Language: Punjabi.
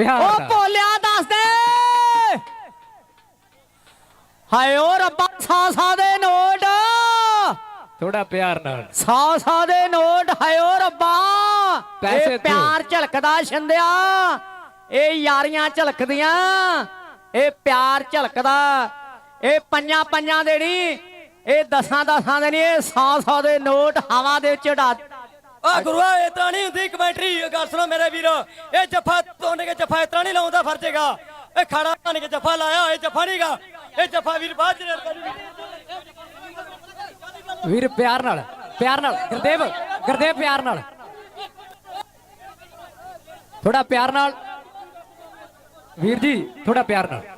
ਉਹ ਨਾਲ। ਭੋਲਿਆ ਦੱਸ ਦੇ। ਹਾਏ ਓ ਰੱਬਾ ਸੌ ਸੌ ਦੇ ਨੋਟ। ਥੋੜਾ ਪਿਆਰ ਨਾਲ। ਸੌ ਸੌ ਦੇ ਨੋਟ ਹਾਏ ਓ ਰੱਬਾ। ਪੈਸੇ ਇਹ। ਪਿਆਰ ਝਲਕਦਾ ਛਿੰਦਿਆ। ਇਹ ਯਾਰੀਆਂ ਝਲਕਦੀਆਂ। ਇਹ ਪਿਆਰ ਝਲਕਦਾ। ਇਹ ਪੰਜਾਂ ਪੰਜਾਂ ਦੇ ਨਹੀਂ ਇਹ ਦਸਾਂ ਦਸਾਂ ਦੇ ਨਹੀਂ ਇਹ ਸੌ ਸੌ ਦੇ ਨੋਟ ਹਵਾ ਦੇ ਵਿੱਚ ਉਡਾ ਆ ਗੁਰੂਆ, ਇਹ ਤਰ੍ਹਾਂ ਨਹੀਂ ਹੁੰਦੀ ਕਮੈਂਟਰੀ ਗੱਲ ਸੁਣੋ ਮੇਰੇ ਵੀਰ। ਇਹ ਜੱਫਾ ਤੋਨੇ ਕੇ ਜੱਫਾ, ਇਸ ਤਰ੍ਹਾਂ ਨਹੀਂ ਲਾਉਂਦਾ ਫਰਜੇਗਾ। ਇਹ ਖੜਾ ਬਣ ਕੇ ਜੱਫਾ ਲਾਇਆ, ਇਹ ਜੱਫਾ ਨਹੀਂਗਾ ਇਹ ਜੱਫਾ ਵੀਰ ਬਾਅਦ ਚ ਵੀਰ, ਪਿਆਰ ਨਾਲ ਪਿਆਰ ਨਾਲ, ਗੁਰਦੇਵ ਗੁਰਦੇਵ, ਪਿਆਰ ਨਾਲ। ਥੋੜਾ ਪਿਆਰ ਨਾਲ। ਵੀਰ ਜੀ, ਥੋੜਾ ਪਿਆਰ ਨਾਲ।